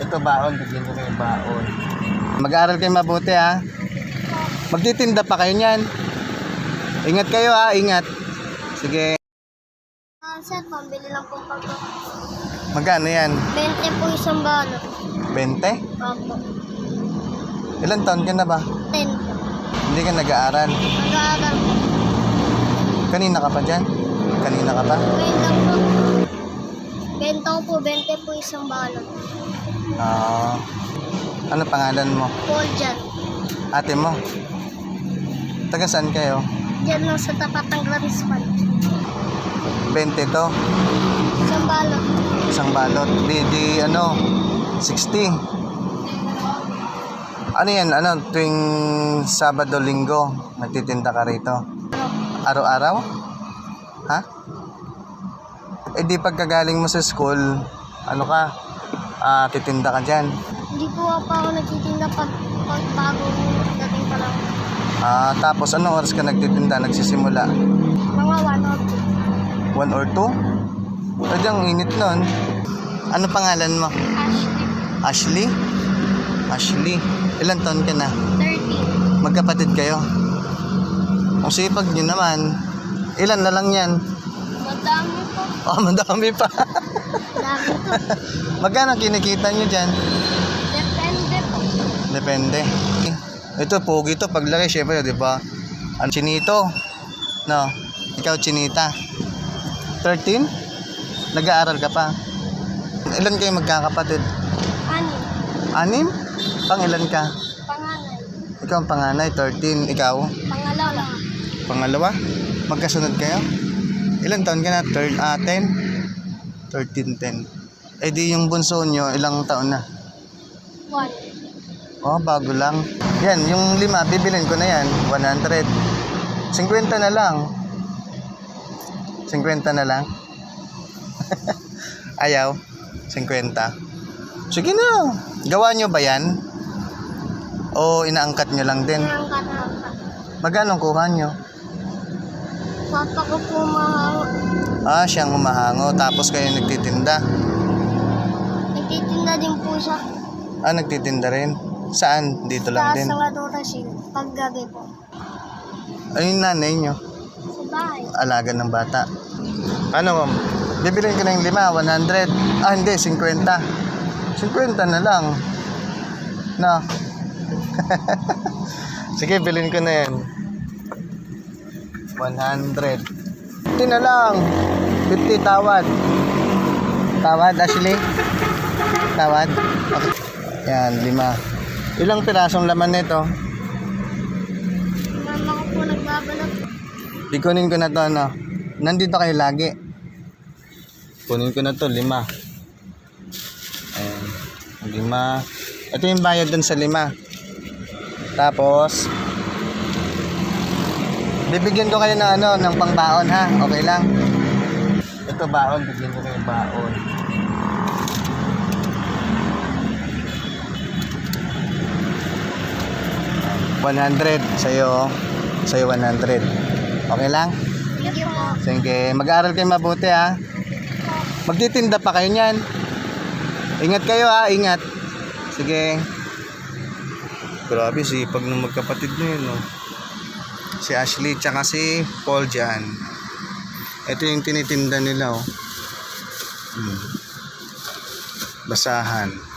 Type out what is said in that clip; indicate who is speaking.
Speaker 1: Ito baon, bigyan ko kayo baon. Mag-aaral kayo mabuti ha. Magtitinda pa kayo niyan. Ingat kayo ha, ingat. Sige.
Speaker 2: Ah, sir, pambili lang po pag
Speaker 1: Magkano yan?
Speaker 2: 20 po isang balot.
Speaker 1: 20?
Speaker 2: Opo.
Speaker 1: Ilan taon ka na ba?
Speaker 2: 10 po.
Speaker 1: Hindi ka nag-aaral.
Speaker 2: Nag-aaral.
Speaker 1: Kanina ka pa dyan? Kanina ka pa?
Speaker 2: Lang po. Benta po, 20 po isang balot.
Speaker 1: Ah. ano pangalan mo?
Speaker 2: Paul dyan.
Speaker 1: Ate mo? Taga saan kayo?
Speaker 2: Dyan lang sa tapat ng Grand Span.
Speaker 1: 20 to?
Speaker 2: Isang balot.
Speaker 1: Isang balot. Di, di ano? 60. Ano yan? Ano? Tuwing Sabado, Linggo, nagtitinda ka rito? Araw-araw? Ha? Eh di pagkagaling mo sa school, ano ka? Ah, titinda ka dyan.
Speaker 2: Hindi po pa ako nagtitinda pag, pag bago dating pa lang.
Speaker 1: Ah, tapos anong oras ka nagtitinda? Nagsisimula?
Speaker 2: Mga 1 or 2.
Speaker 1: One or two? Pwede ang init nun. Ano pangalan mo?
Speaker 2: Ashley.
Speaker 1: Ashley? Ashley. Ilan taon ka na?
Speaker 2: 30.
Speaker 1: Magkapatid kayo? Ang sipag nyo naman. Ilan na lang yan?
Speaker 2: Madami po.
Speaker 1: Oh, madami pa.
Speaker 2: Dami to.
Speaker 1: Magkano kinikita nyo dyan?
Speaker 2: Depende po.
Speaker 1: Depende. Ito, pogi to. Paglaki, syempre, di ba? Ano, chinito? No. Ikaw, chinita. 13? Nag-aaral ka pa? Ilan kayo magkakapatid?
Speaker 2: Ani.
Speaker 1: Anim? Pang ilan ka?
Speaker 2: Panganay.
Speaker 1: Ikaw ang panganay, 13. Ikaw?
Speaker 2: Pangalawa.
Speaker 1: Pangalawa? Magkasunod kayo? Ilan taon ka na? Third, ah, 10? 13, 10. Eh di yung bunso nyo, ilang taon na?
Speaker 2: 1.
Speaker 1: Oh, bago lang. Yan, yung lima, bibilin ko na yan. 100. 50 na lang. 50 na lang. Ayaw. 50. Sige na. Gawa nyo ba yan? O inaangkat nyo lang din?
Speaker 2: Angkat angkat.
Speaker 1: Magkano kuha nyo?
Speaker 2: Papa ko po mahal.
Speaker 1: Ah, siyang humahango. Tapos kayo nagtitinda.
Speaker 2: Nagtitinda din po siya.
Speaker 1: Ah, nagtitinda rin. Saan? Dito lang
Speaker 2: Taas
Speaker 1: din.
Speaker 2: ng Ladora Shield. Paggabi po.
Speaker 1: Ay, yung nanay nyo.
Speaker 2: Sa bahay.
Speaker 1: alaga ng bata. Ano, ma'am? Bibilin ko na yung lima, 100. Ah, hindi, 50. 50 na lang. No. Sige, bilhin ko na yan. 100. 50 na lang. 50 tawad. Tawad, Ashley? Tawad? Okay. Yan, lima. Ilang pirasong laman nito?
Speaker 2: Mama ko po nagbabalot.
Speaker 1: Ikunin ko na to, ano. Nandito kayo lagi. Kunin ko na to, lima. Ayan. Lima. Ito yung bayad dun sa lima. Tapos, bibigyan ko kayo ng ano, ng pangbaon ha. Okay lang. Ito baon, bigyan ko kayo baon. One hundred sa'yo. Sa'yo 100. Okay lang?
Speaker 2: Thank you po.
Speaker 1: Sige, mag-aaral kayo mabuti ha. Magtitinda pa kayo niyan. Ingat kayo ha, ingat. Sige. Grabe, sipag ng magkapatid nyo yun, no? Si Ashley, tsaka si Paul dyan. Ito yung tinitinda nila, oh. Hmm. Basahan.